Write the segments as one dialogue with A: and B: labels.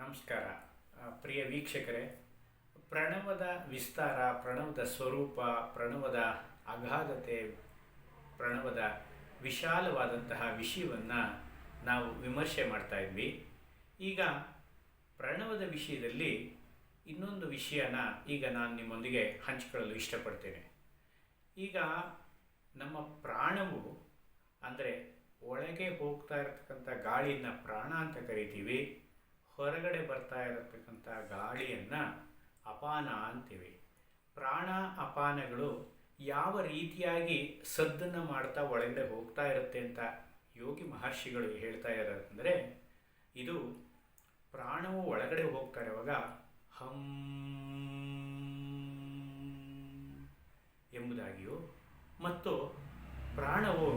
A: ನಮಸ್ಕಾರ. ಪ್ರಿಯ ವೀಕ್ಷಕರೇ, ಪ್ರಣವದ ವಿಸ್ತಾರ, ಪ್ರಣವದ ಸ್ವರೂಪ, ಪ್ರಣವದ ಅಗಾಧತೆ ಪ್ರಣವದ ವಿಶಾಲವಾದಂತಹ ವಿಷಯವನ್ನು ನಾವು ವಿಮರ್ಶೆ ಮಾಡ್ತಾ ಇದ್ವಿ. ಈಗ ಪ್ರಣವದ ವಿಷಯದಲ್ಲಿ ಇನ್ನೊಂದು ವಿಷಯನ ಈಗ ನಾನು ನಿಮ್ಮೊಂದಿಗೆ ಹಂಚಿಕೊಳ್ಳಲು ಇಷ್ಟಪಡ್ತೇನೆ. ಈಗ ನಮ್ಮ ಪ್ರಾಣವು ಅಂದರೆ ಒಳಗೆ ಹೋಗ್ತಾ ಇರತಕ್ಕಂಥ ಗಾಳಿಯನ್ನು ಪ್ರಾಣ ಅಂತ ಕರಿತೀವಿ. ಹೊರಗಡೆ ಬರ್ತಾ ಇರತಕ್ಕಂಥ ಗಾಳಿಯನ್ನು ಅಪಾನ ಅಂತೀವಿ. ಪ್ರಾಣ ಅಪಾನಗಳು ಯಾವ ರೀತಿಯಾಗಿ ಸದ್ದನ್ನು ಮಾಡ್ತಾ ಒಳಗಡೆ ಹೋಗ್ತಾ ಇರುತ್ತೆ ಅಂತ ಯೋಗಿ ಮಹರ್ಷಿಗಳು ಹೇಳ್ತಾ ಇರೋದಂದರೆ ಇದು ಪ್ರಾಣವು ಒಳಗಡೆ ಹೋಗ್ತಾ ಇರುವಾಗ ಹಂ ಎಂಬುದಾಗಿಯೂ, ಮತ್ತು ಪ್ರಾಣವು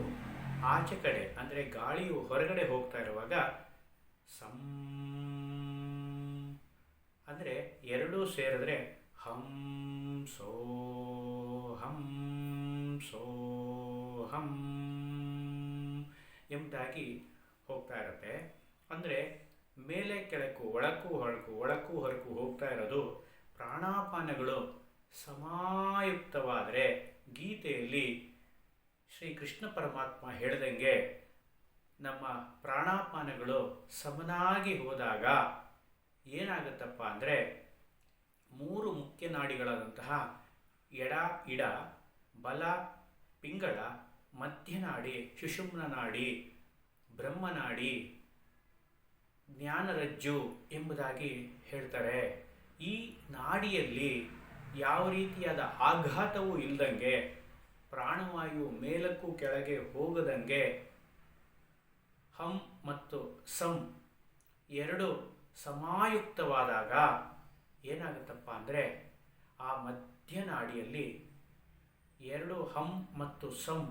A: ಆಚೆ ಕಡೆ ಅಂದರೆ ಗಾಳಿಯು ಹೊರಗಡೆ ಹೋಗ್ತಾ ಇರುವಾಗ ಸಂ ಅಂದರೆ ಎರಡೂ ಸೇರಿದ್ರೆ ಹಂ ಸೋ ಹಂ ಸೋ ಹಂ ಎಂಬುದಾಗಿ ಹೋಗ್ತಾ ಇರುತ್ತೆ. ಅಂದರೆ ಮೇಲೆ ಕೆಳಕು ಒಳಕು ಹೊರಕು ಒಳಕು ಹೊರಕು ಹೋಗ್ತಾ ಇರೋದು ಪ್ರಾಣಾಪಾನಗಳು ಸಮಾಯುಕ್ತವಾದರೆ ಗೀತೆಯಲ್ಲಿ ಶ್ರೀ ಕೃಷ್ಣ ಪರಮಾತ್ಮ ಹೇಳ್ದಂಗೆ ನಮ್ಮ ಪ್ರಾಣಾಪಾನಗಳು ಸಮನಾಗಿ ಹೋದಾಗ ಏನಾಗುತ್ತಪ್ಪ ಅಂದರೆ ಮೂರು ಮುಖ್ಯ ನಾಡಿಗಳಾದಂತಹ ಎಡ, ಇಡ, ಬಲ ಪಿಂಗಳ ಮಧ್ಯನಾಡಿ, ಸುಷುಮ್ನ ನಾಡಿ, ಬ್ರಹ್ಮನಾಡಿ, ಜ್ಞಾನರಜ್ಜು ಎಂಬುದಾಗಿ ಹೇಳ್ತಾರೆ. ಈ ನಾಡಿಯಲ್ಲಿ ಯಾವ ರೀತಿಯಾದ ಆಘಾತವೂ ಇಲ್ಲದಂಗೆ ಪ್ರಾಣವಾಯು ಮೇಲಕ್ಕೂ ಕೆಳಗೆ ಹೋಗದಂಗೆ ಹಂ ಮತ್ತು ಸಂ ಎರಡು ಸಮಾಯುಕ್ತವಾದಾಗ ಏನಾಗುತ್ತಪ್ಪ ಅಂದರೆ ಆ ಮಧ್ಯನಾಡಿಯಲ್ಲಿ ಎರಡು ಹಂ ಮತ್ತು ಸಂ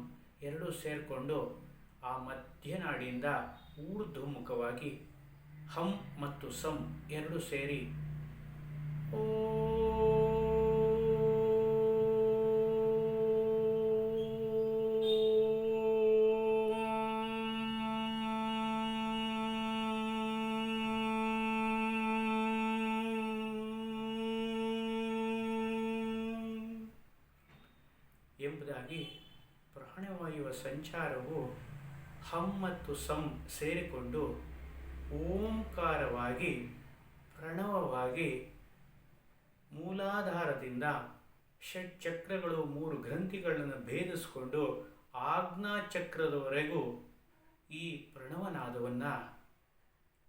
A: ಎರಡು ಸೇರಿಕೊಂಡು ಆ ಮಧ್ಯನಾಡಿಯಿಂದ ಊರ್ಧ್ವಮುಖವಾಗಿ ಹಂ ಮತ್ತು ಸಂ ಎರಡು ಸೇರಿ ಎಂಬುದಾಗಿ ಪ್ರಾಣವಾಯುವ ಸಂಚಾರವು ಹಂ ಮತ್ತು ಸಂ ಸೇರಿಕೊಂಡು ಓಂಕಾರವಾಗಿ, ಪ್ರಣವವಾಗಿ, ಮೂಲಾಧಾರದಿಂದ ಷಟ್ಚಕ್ರಗಳು ಮೂರು ಗ್ರಂಥಿಗಳನ್ನು ಭೇದಿಸಿಕೊಂಡು ಆಜ್ಞಾಚಕ್ರದವರೆಗೂ ಈ ಪ್ರಣವನಾದವನ್ನು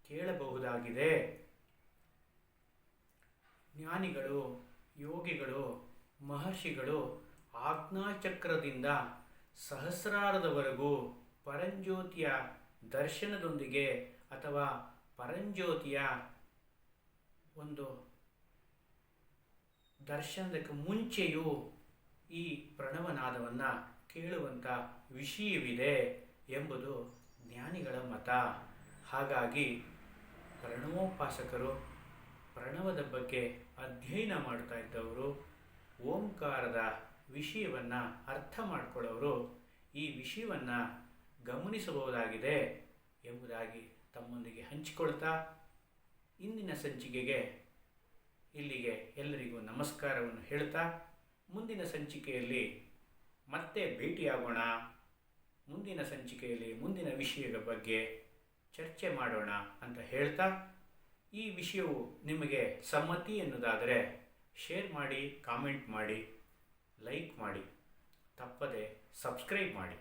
A: ಕೇಳಬಹುದಾಗಿದೆ. ಜ್ಞಾನಿಗಳು, ಯೋಗಿಗಳು, ಮಹರ್ಷಿಗಳು ಆಜ್ಞಾಚಕ್ರದಿಂದ ಸಹಸ್ರಾರದವರೆಗೂ ಪರಂಜ್ಯೋತಿಯ ದರ್ಶನದೊಂದಿಗೆ ಅಥವಾ ಪರಂಜ್ಯೋತಿಯ ಒಂದು ದರ್ಶನಕ್ಕೆ ಮುಂಚೆಯೂ ಈ ಪ್ರಣವನಾದವನ್ನು ಕೇಳುವಂಥ ವಿಷಯವಿದೆ ಎಂಬುದು ಜ್ಞಾನಿಗಳ ಮತ. ಹಾಗಾಗಿ ಪ್ರಣವೋಪಾಸಕರು ಪ್ರಣವದ ಬಗ್ಗೆ ಅಧ್ಯಯನ ಮಾಡ್ತಾ ಇದ್ದವರು ಓಂಕಾರದ ವಿಷಯವನ್ನು ಅರ್ಥ ಮಾಡಿಕೊಳ್ಳೋರು ಈ ವಿಷಯವನ್ನು ಗಮನಿಸಬಹುದಾಗಿದೆ ಎಂಬುದಾಗಿ ತಮ್ಮೊಂದಿಗೆ ಹಂಚಿಕೊಳ್ತಾ ಇಂದಿನ ಸಂಚಿಕೆಗೆ ಇಲ್ಲಿಗೆ ಎಲ್ಲರಿಗೂ ನಮಸ್ಕಾರವನ್ನು ಹೇಳ್ತಾ ಮುಂದಿನ ಸಂಚಿಕೆಯಲ್ಲಿ ಮತ್ತೆ ಭೇಟಿಯಾಗೋಣ. ಮುಂದಿನ ಸಂಚಿಕೆಯಲ್ಲಿ ಮುಂದಿನ ವಿಷಯದ ಬಗ್ಗೆ ಚರ್ಚೆ ಮಾಡೋಣ ಅಂತ ಹೇಳ್ತಾ ಈ ವಿಷಯವು ನಿಮಗೆ ಸಮ್ಮತಿ ಎನ್ನುವುದಾದರೆ ಶೇರ್ ಮಾಡಿ, ಕಾಮೆಂಟ್ ಮಾಡಿ ಲೈಕ್ ಮಾಡಿ ತಪ್ಪದೆ ಸಬ್ಸ್ಕ್ರೈಬ್ ಮಾಡಿ.